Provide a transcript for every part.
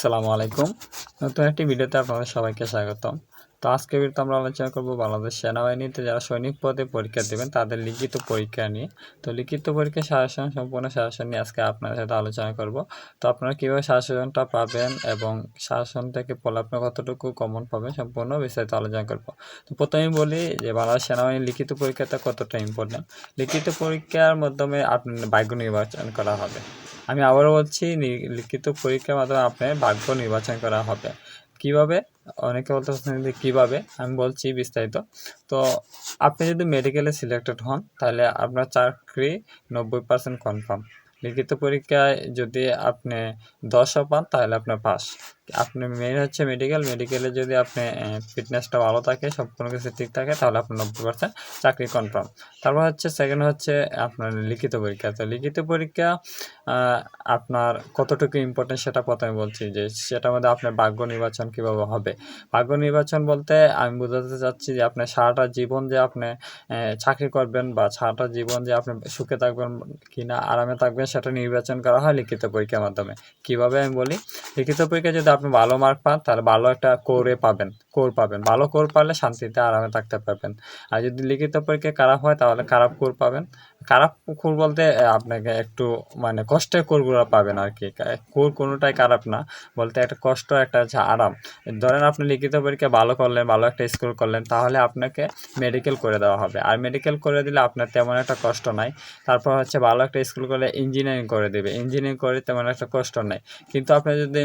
আসসালামু আলাইকুম। নতুন একটি ভিডিওতে আপনাদের সবাইকে স্বাগতম। তো আজকে ভিডিওতে আমরা আলোচনা করব বাংলাদেশ সেনাবাহিনীতে যারা সৈনিক পদে পরীক্ষা দেবেন, তাদের লিখিত পরীক্ষা নিয়ে। তো লিখিত পরীক্ষা শাসন, সম্পূর্ণ শাসন নিয়ে আজকে আপনার সাথে আলোচনা করব। তো আপনারা কীভাবে শাসনটা পাবেন এবং শাসন থেকে ফলে আপনার কতটুকু কমন পাবেন সম্পূর্ণ বিস্তারিত আলোচনা করব। তো প্রথমেই বলি যে বাংলাদেশ সেনাবাহিনীর লিখিত পরীক্ষাটা কতটা ইম্পর্টেন্ট লিখিত পরীক্ষার মাধ্যমে আপনার ভাগ্য নির্বাচন করা হবে। আমি আবারও বলছি লিখিত পরীক্ষার মাধ্যমে আপনার ভাগ্য নির্বাচন করা হবে। কীভাবে? অনেকে বলতে যে কীভাবে? আমি বলছি বিস্তারিত। তো আপনি যদি মেডিকেলে সিলেক্টেড হন, তাহলে আপনার চাকরি নব্বই পার্সেন্ট কনফার্ম। লিখিত পরীক্ষায় যদি আপনি দশও পান, তাহলে আপনার পাস আপনি মেন হচ্ছে মেডিকেল মেডিকেলে যদি আপনি ফিটনেসটা ভালো থাকে সব কোনো কিছু ঠিক থাকে, তাহলে আপনার নব্বই পার্সেন্ট চাকরি কনফার্ম তারপর হচ্ছে সেকেন্ড হচ্ছে আপনার লিখিত পরীক্ষা। তো লিখিত পরীক্ষা আপনার কতটুকু ইম্পর্টেন্ট সেটা প্রথমে বলছি যে, সেটার মধ্যে আপনার ভাগ্য নির্বাচন কীভাবে হবে। ভাগ্য নির্বাচন বলতে আমি বোঝাতে চাচ্ছি যে আপনার সারাটা জীবন যে আপনি চাকরি করবেন বা সারাটা জীবন যে আপনি সুখে থাকবেন কিনা, আরামে থাকবেন, সেটা নির্বাচন করা হয় লিখিত পরীক্ষার মাধ্যমে। কীভাবে আমি বলি? লিখিত পরীক্ষা যদি আপনি ভালো মার্ক পান, তাহলে ভালো একটা কোরে পাবেন কোর পাবেন। ভালো কোর পারলে শান্তিতে আরামে থাকতে পারবেন। আর যদি লিখিত পরীক্ষা খারাপ হয়, তাহলে খারাপ কোর পাবেন। খারাপ কোর বলতে আপনাকে একটু মানে কষ্টের কোরগুলো পাবেন আর কি। কোর কোনোটাই খারাপ না, বলতে একটা কষ্ট, একটা হচ্ছে আরাম। ধরেন আপনি লিখিত পরীক্ষা ভালো করলেন, ভালো একটা স্কোর করলেন, তাহলে আপনাকে মেডিকেল করে দেওয়া হবে। আর মেডিকেল করে দিলে আপনার তেমন একটা কষ্ট নাই। তারপর হচ্ছে ভালো একটা স্কুল করলে ইঞ্জিনিয়ারিং করে দেবে। ইঞ্জিনিয়ারিং করে তেমন একটা কষ্ট নাই। কিন্তু আপনি যদি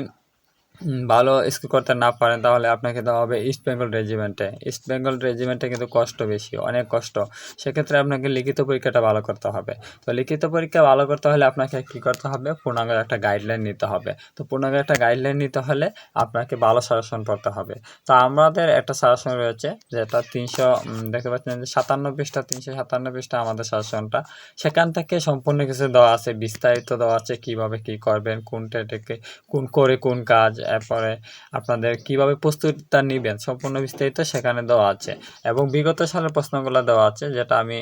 ভালো স্কুল করতে না পারেন, তাহলে আপনাকে দেওয়া হবে ইস্ট বেঙ্গল রেজিমেন্টে ইস্ট বেঙ্গল রেজিমেন্টে কিন্তু কষ্ট বেশি, অনেক কষ্ট। সেক্ষেত্রে আপনাকে লিখিত পরীক্ষাটা ভালো করতে হবে। তো লিখিত পরীক্ষা ভালো করতে হলে আপনাকে কী করতে হবে? পূর্ণাঙ্গ একটা গাইডলাইন নিতে হবে। তো পূর্ণাঙ্গ একটা গাইডলাইন নিতে হলে আপনাকে ভালো সাজেশন পড়তে হবে। তো আমাদের একটা সাজেশন রয়েছে, যেটা তিনশো দেখতে পাচ্ছেন যে সাতান্ন পৃষ্ঠা, তিনশো সাতান্ন পৃষ্ঠা আমাদের সাজেশনটা সেখান থেকে সম্পূর্ণ কিছু দেওয়া আছে, বিস্তারিত দেওয়া আছে, কীভাবে কী করবেন, কোনটা থেকে, কোন করে কোন কাজ এরপরে আপনাদের কীভাবে প্রস্তুতিটা নেবেন সম্পূর্ণ বিস্তারিত সেখানে দেওয়া আছে এবং বিগত সালের প্রশ্নগুলো দেওয়া আছে, যেটা আমি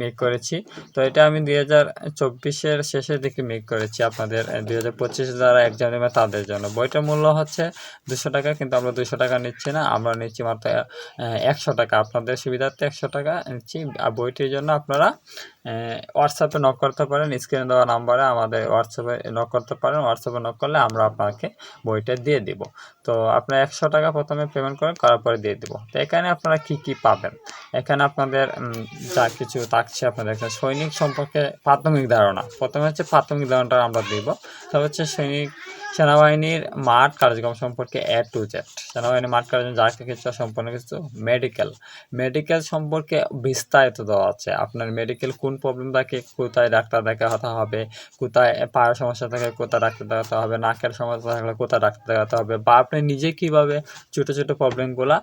মেক করেছি। তো এটা আমি দুই হাজার চব্বিশের শেষের দিকে মেক করেছি আপনাদের দুই হাজার পঁচিশে যারা দেবে তাদের জন্য। বইটার মূল্য হচ্ছে দুশো টাকা, কিন্তু আমরা দুশো টাকা নিচ্ছি না, আমরা নিচ্ছি মাত্র একশো টাকা। আপনাদের সুবিধার্থে একশো টাকা নিচ্ছি, আর বইটির জন্য আপনারা হোয়াটসঅ্যাপে নক করতে পারেন স্ক্রিনে দেওয়া নাম্বারে আমাদের হোয়াটসঅ্যাপে নক করতে পারেন। হোয়াটসঅ্যাপে নক করলে আমরা আপনাকে বইটা দিয়ে দিব। তো আপনার একশো টাকা প্রথমে পেমেন্ট করেন, করার পরে দিয়ে দিব। তো এখানে আপনারা কি কি পাবেন? এখানে আপনাদের যা কিছু থাকছে আপনাদের এখানে সৈনিক সম্পর্কে প্রাথমিক ধারণা। প্রথমে হচ্ছে প্রাথমিক ধারণাটা আমরা দিব। তবে হচ্ছে সৈনিক সেনাবাহিনীর মাঠ কার্যক্রম সম্পর্কে এ টু জেড। সেনাবাহিনীর মাঠ কার্যক্রম যা কিছু, সম্পূর্ণ কিছু মেডিকেল মেডিকেল সম্পর্কে বিস্তারিত দেওয়া আছে। আপনার মেডিকেল কোন প্রবলেম থাকে, কোথায় ডাক্তার দেখাতে হবে, কোথায় পায়ের সমস্যা থাকে, কোথায় ডাক্তার দেখাতে হবে, নাকের সমস্যা থাকলে কোথায় ডাক্তার দেখাতে হবে বা আপনি নিজে কীভাবে ছোটো ছোটো প্রবলেমগুলো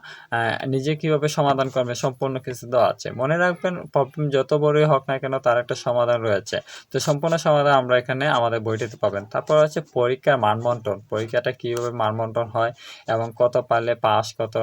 নিজে কীভাবে সমাধান করবে সম্পূর্ণ কিছু দেওয়া আছে। মনে রাখবেন প্রবলেম যত বড়ই হোক না কেন তার একটা সমাধান রয়েছে। তো সম্পূর্ণ সমাধান আমরা এখানে আমাদের বইটিতে পাবেন। তারপর হচ্ছে পরীক্ষার মানবন্টন পরীক্ষাটা কীভাবে মানবন্টন হয় এবং কত পারলে পাস কত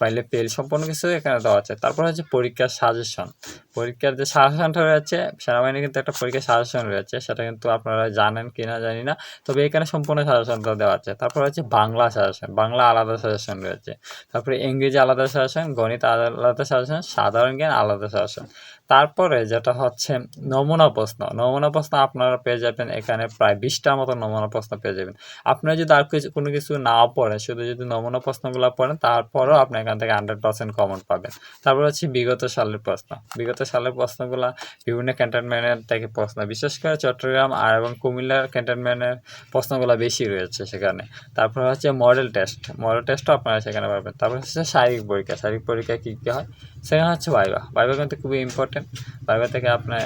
পাইলে ফেল সম্পূর্ণ কিছু এখানে দেওয়া আছে। তারপর হচ্ছে পরীক্ষার সাজেশন পরীক্ষার যে সাজেশনটা রয়েছে, সেনাবাহিনী কিন্তু একটা পরীক্ষার সাজেশন রয়েছে, সেটা কিন্তু আপনারা জানেন কি না জানি না। তবে এখানে সম্পূর্ণ সাজেশনটা দেওয়া আছে। তারপর হচ্ছে বাংলা সাজেশন বাংলা আলাদা সাজেশন রয়েছে। তারপরে ইংরেজি আলাদা সাজেশন গণিত আলাদা সাজেশন সাধারণ জ্ঞান আলাদা সাজেশন তারপরে যেটা হচ্ছে নমুনা প্রশ্ন। নমুনা প্রশ্ন আপনারা পেয়ে যাবেন এখানে প্রায় বিশটার মতো নমুনা প্রশ্ন পেয়ে যাবেন। আপনারা যদি আর কিছু কোনো কিছু না পড়েন, শুধু যদি নমুনা প্রশ্নগুলো পড়েন, তারপরেও আপনি এখান থেকে হান্ড্রেড পার্সেন্ট কমন পাবেন। তারপর হচ্ছে বিগত সালের প্রশ্ন। বিগত সালের প্রশ্নগুলো বিভিন্ন ক্যান্টনমেন্টের থেকে প্রশ্ন। বিশেষ করে চট্টগ্রাম আর এবং কুমিল্লার ক্যান্টনমেন্টের প্রশ্নগুলো বেশি রয়েছে সেখানে। তারপর হচ্ছে মডেল টেস্ট মডেল টেস্টও আপনারা সেখানে পাবেন। তারপর হচ্ছে শারীরিক পরীক্ষা। শারীরিক পরীক্ষা কী কী হয়? সেখানে হচ্ছে ভাইবা ভাইবা কিন্তু খুবই ইম্পর্টেন্ট ভাইবা থেকে আপনার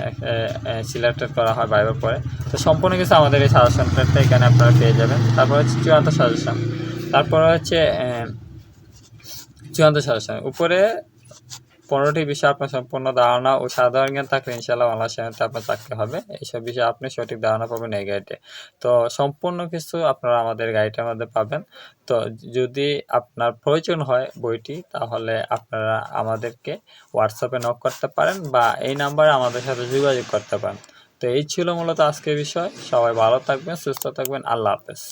সিলেক্টেড করা হয় ভাইবার পরে। তো সম্পূর্ণ কিছু আমাদের এই সাজেশনটা এখানে আপনারা পেয়ে যাবেন। তারপর হচ্ছে চূড়ান্ত সাজেশন তারপর হচ্ছে চূড়ান্ত সাজেশন। উপরে পনেরোটি বিষয় আপনার সম্পূর্ণ ধারণা ও সাধারণ জ্ঞান থাকলে ইনশাল্লাহ বাংলা সেনাতে আপনার চাকরি হবে। এইসব বিষয়ে আপনি সঠিক ধারণা পাবেন এই গাইডে তো সম্পূর্ণ কিছু আপনারা আমাদের গাইডের মধ্যে পাবেন। তো যদি আপনার প্রয়োজন হয় বইটি, তাহলে আপনারা আমাদেরকে হোয়াটসঅ্যাপে নক করতে পারেন বা এই নাম্বারে আমাদের সাথে যোগাযোগ করতে পারেন। তো এই ছিল মূলত আজকের বিষয়। সবাই ভালো থাকবেন, সুস্থ থাকবেন। আল্লাহ হাফেজ।